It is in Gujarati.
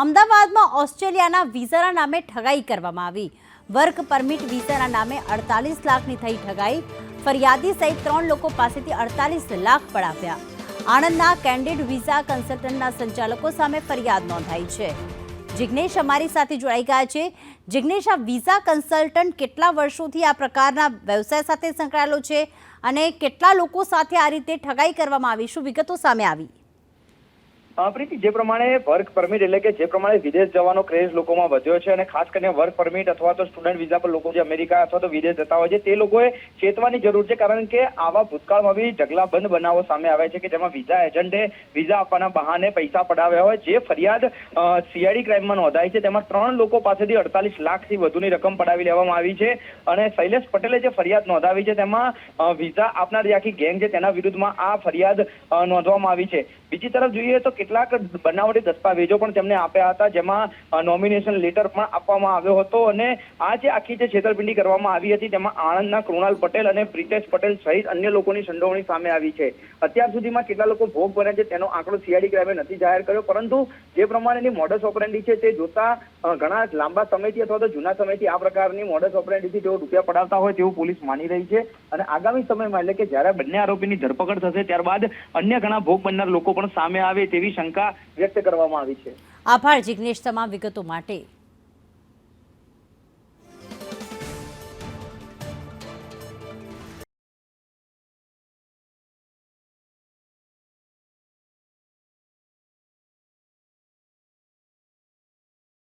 અમદાવાદમાં ઓસ્ટ્રેલિયાના વિઝાના નામે ઠગાઈ કરવામાં આવી. વર્ક પરમિટ વિઝાના નામે અડતાલીસ લાખની થઈ ઠગાઈ. ફરિયાદી સહિત ત્રણ લોકો પાસેથી અડતાલીસ લાખ પડાવ્યા. આણંદના કેન્ડિડ વિઝા કન્સલ્ટન્ટના સંચાલકો સામે ફરિયાદ નોંધાઈ છે. જિગ્નેશ અમારી સાથે જોડાઈ ગયા છે. જિગ્નેશ, આ વિઝા કન્સલ્ટન્ટ કેટલા વર્ષોથી આ પ્રકારના વ્યવસાય સાથે સંકળાયેલો છે અને કેટલા લોકો સાથે આ રીતે ઠગાઈ કરવામાં આવી? શું વિગતો સામે આવી? પ્રીતિ, જે પ્રમાણે વર્ક પરમિટ એટલે કે જે પ્રમાણે વિદેશ જવાનો ક્રેઝ લોકોમાં વધ્યો છે અને ખાસ કરીને વર્ક પરમિટ અથવા તો સ્ટુડન્ટ વિઝા પર લોકો જે અમેરિકા અથવા તો વિદેશ જતા હોય છે, તે લોકોએ ચેતવાની જરૂર છે કારણ કે આવા ભૂતકાળમાં બી ઢગલાબંધ બનાવો સામે આવે છે કે જેમાં વિઝા એજન્ટે વિઝા આપવાના બહાને પૈસા પડાવ્યા હોય, જે ફરિયાદ સીઆઈડી ક્રાઇમમાં નોંધાઈ છે. તેમાં ત્રણ લોકો પાસેથી અડતાલીસ લાખથી વધુની રકમ પડાવી લેવામાં આવી છે અને શૈલેષ પટેલે જે ફરિયાદ નોંધાવી છે તેમાં વિઝા આપનાર જે આખી ગેંગ છે, તેના વિરુદ્ધમાં આ ફરિયાદ નોંધવામાં આવી છે. બીજી તરફ જોઈએ તો કેટલાક બનાવટી દસ્તાવેજો પણ તેમને આપ્યા હતા, જેમાં નોમિનેશન લેટર પણ આપવામાં આવ્યો હતો અને આ જે આખી જે છેતરપિંડી કરવામાં આવી હતી તેમાં આણંદના કૃણાલ પટેલ અને પ્રિતેશ પટેલ સહિત અન્ય લોકોની સંડોવણી સામે આવી છે. અત્યાર સુધીમાં કેટલા લોકો ભોગ બન્યા છે તેનો આંકડો સીઆઈડી ક્રાઇમે નથી જાહેર કર્યો, પરંતુ જે પ્રમાણેની મોડસ ઓપરેન્ડી છે તે જોતા ઘણા લાંબા સમયથી અથવા તો જૂના સમયથી આ પ્રકારની મોડસ ઓપરેન્ડીથી તેઓ રૂપિયા પડાવતા હોય તેવું પોલીસ માની રહી છે. અને આગામી સમયમાં એટલે કે જ્યારે બંને આરોપીની ધરપકડ થશે, ત્યારબાદ અન્ય ઘણા ભોગ બનનાર લોકો પણ સામે આવે તેવી શંકા વ્યક્ત કરવામાં આવી છે. આભાર જિગ્નેશ તમામ વિગતો માટે.